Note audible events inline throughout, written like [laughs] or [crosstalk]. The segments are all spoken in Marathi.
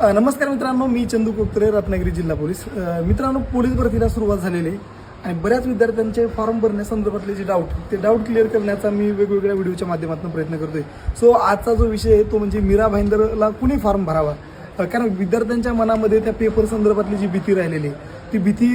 नमस्कार मित्रांनो मी चंदू कोकरे रत्नागिरी जिल्हा पोलीस. मित्रांनो पोलीस भरतीला सुरुवात झालेली आहे आणि बऱ्याच विद्यार्थ्यांचे फॉर्म भरण्यासंदर्भातले जे डाऊट ते डाऊट क्लिअर करण्याचा मी वेगवेगळ्या व्हिडिओच्या माध्यमातून प्रयत्न करतोय. सो आजचा जो विषय आहे तो म्हणजे मीरा भाईंदरला कुणी फॉर्म भरावा? कारण विद्यार्थ्यांच्या मनामध्ये त्या पेपर संदर्भातली जी भीती राहिलेली आहे ती भीती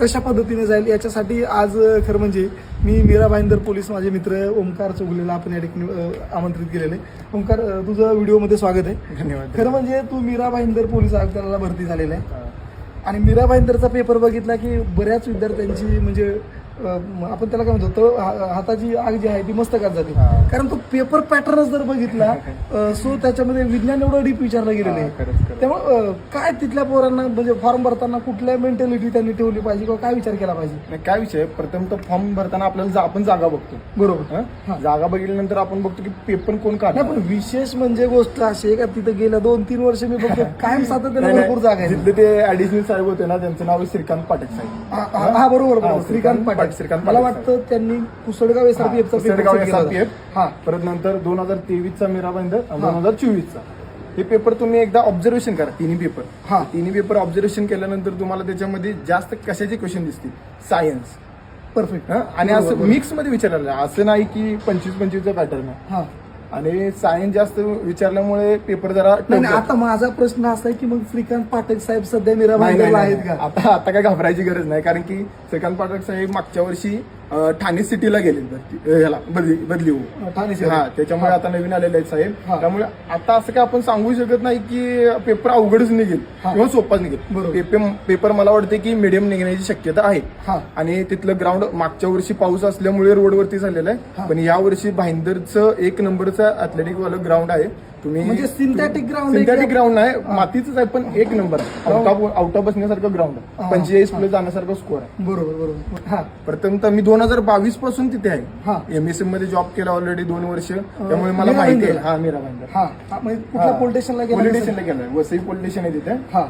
कशा पद्धतीने जाईल याच्यासाठी आज खरं म्हणजे मी मीरा भाईंदर पोलीस माझे मित्र ओमकार चौगुलेला आपण या ठिकाणी आमंत्रित केलेले. ओमकार अ, तुझं व्हिडिओमध्ये स्वागत आहे. धन्यवाद. खरं म्हणजे तू मीरा भाईंदर पोलीस आयुक्तालयाला भरती झालेला आहे. आणि मीरा भाईंदरचा पेपर बघितला की बऱ्याच विद्यार्थ्यांची म्हणजे आपण त्याला काय म्हणतो तो हाताची आग जी आहे ती मस्तकात जाते. कारण तो पेपर पॅटर्नच जर बघितला [laughs] सो त्याच्यामध्ये विज्ञान एवढं डीप विचारलं गेलेलं आहे. त्यामुळे काय तिथल्या पोरांना म्हणजे फॉर्म भरताना कुठल्या मेंटॅलिटी त्यांनी ठेवली पाहिजे किंवा काय विचार केला पाहिजे? नाही, काय विषय? प्रथम तर फॉर्म भरताना आपल्याला जा- आपण जागा बघतो. बरोबर. हं? हा. जागा बघितल्यानंतर आपण बघतो की पेपर कोण नाही काढणार पण विशेष म्हणजे गोष्ट अशी आहे का तिथं गेल्या दोन तीन वर्ष मी बघतो [laughs] कायम सातत्याने. भरपूर जागा आहे. ते ऍडिशनल साहेब होते ना त्यांचं नाव आहे श्रीकांत पाठक साहेब. हा हा- हा, बरोबर हा, बरोबर श्रीकांत पाटील श्रीकांत मला पाटील वाटतं त्यांनी कुसडगाव एसआरपीएफचा कुसडगाव SRPF. हा. परत नंतर दोन हजार तेवीसचा मीरा भाईंदर आणि दोन हजार चोवीसचा. हे पेपर तुम्ही एकदा ऑब्झर्वेशन करा तिन्ही पेपर हा. तिन्ही पेपर ऑब्झर्वेशन केल्यानंतर तुम्हाला त्याच्यामध्ये जास्त कशाचे क्वेश्चन दिसतील? सायन्स परफेक्ट आणि असं मिक्समध्ये विचारलेलं आहे असं नाही की पंचवीस पंचवीसचा पॅटर्न आहे. हा. आणि सायन्स जास्त विचारल्यामुळे पेपर जरा आता माझा प्रश्न असा आहे की मग श्रीकांत पाठक साहेब सध्या नाही, आहेत. का? आता आता काय घाबरायची गरज नाही. कारण की श्रीकांत पाठक साहेब मागच्या वर्षी ठाणे सिटीला गेले अं, ह्याला बदली बदली होऊ ठाणे. हा त्याच्यामुळे आता नवीन आलेले आहेत. साहेब त्यामुळे आता असं काय आपण सांगू शकत नाही की पेपर अवघडच निघेल. किंवा सोपाच निघेल. पेपर पेपर मला वाटते की मिडियम निघण्याची शक्यता आहे आणि तिथलं ग्राउंड मागच्या वर्षी पाऊस असल्यामुळे रोडवरती झालेलं. आहे पण या वर्षी भाईंदरचं एक नंबरचं अथलेटिक वालं ग्राउंड आहे तुम्ही म्हणजे ground आहे सिंथेटिक? ग्राउंड आहे. मातीच आहे पण एक number out of out of बसण्यासारखं ground. आहे. पंचेचाळीस प्लस जाण्यासारखं स्कोअर आहे. बरोबर बरोबर. हा. प्रथम तर मी दोन हजार बावीसपासून तिथे हा. आहे एमएसएममध्ये जॉब केला ऑलरेडी दोन वर्ष. त्यामुळे मला माहिती आहे. हा मीरा भाईंदर. हा. म्हणजे कुठल्या पोलीस स्टेशनला गेलाय. वसई पोलीस स्टेशन आहे तिथे. हा.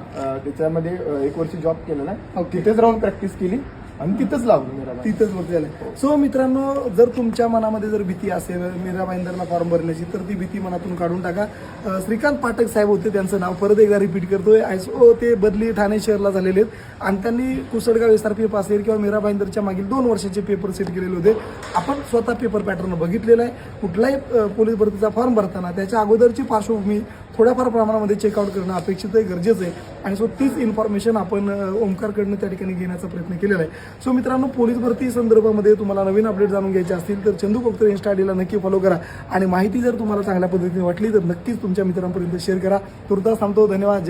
त्याच्यामध्ये एक वर्ष जॉब केलेला आहे. तिथेच राहून प्रॅक्टिस केली. आणि तिथंच लावलं. तिथंच वरती झालंय सो मित्रांनो जर तुमच्या मनामध्ये जर भीती असेल मीरा भाईंदरला फॉर्म भरण्याची तर ती भीती मनातून काढून टाका. श्रीकांत पाठक साहेब होते त्यांचं नाव परत एकदा रिपीट करतोय. आयसो ते बदली ठाणे शहरला झालेले आहेत. आणि त्यांनी कुसडगाव एसआरपीएफ असेल किंवा मीरा भाईंदरच्या मागील दोन वर्षाचे पेपर सेट केलेले होते. आपण स्वतः पेपर पॅटर्न बघितलेला आहे. कुठलाही पोलीस भरतीचा फॉर्म भरताना त्याच्या अगोदरची पार्श्वभूमी थोड्याफार प्रमाणामध्ये चेकआउट करणं अपेक्षित आहे गरजेचं आहे. आणि सो तीच इन्फॉर्मेशन आपण अं, ओमकारकडनं त्या ठिकाणी घेण्याचा प्रयत्न केलेला आहे. सो मित्रांनो पोलीस भरती संदर्भामध्ये तुम्हाला नवीन अपडेट जाणून घ्यायचे असतील तर चंदू कोकतर इन्स्टा आयडीला नक्की फॉलो करा. आणि माहिती जर तुम्हाला चांगल्या पद्धतीने वाटली तर नक्कीच तुमच्या मित्रांपर्यंत शेअर करा. तुर्तास थांबतो. धन्यवाद.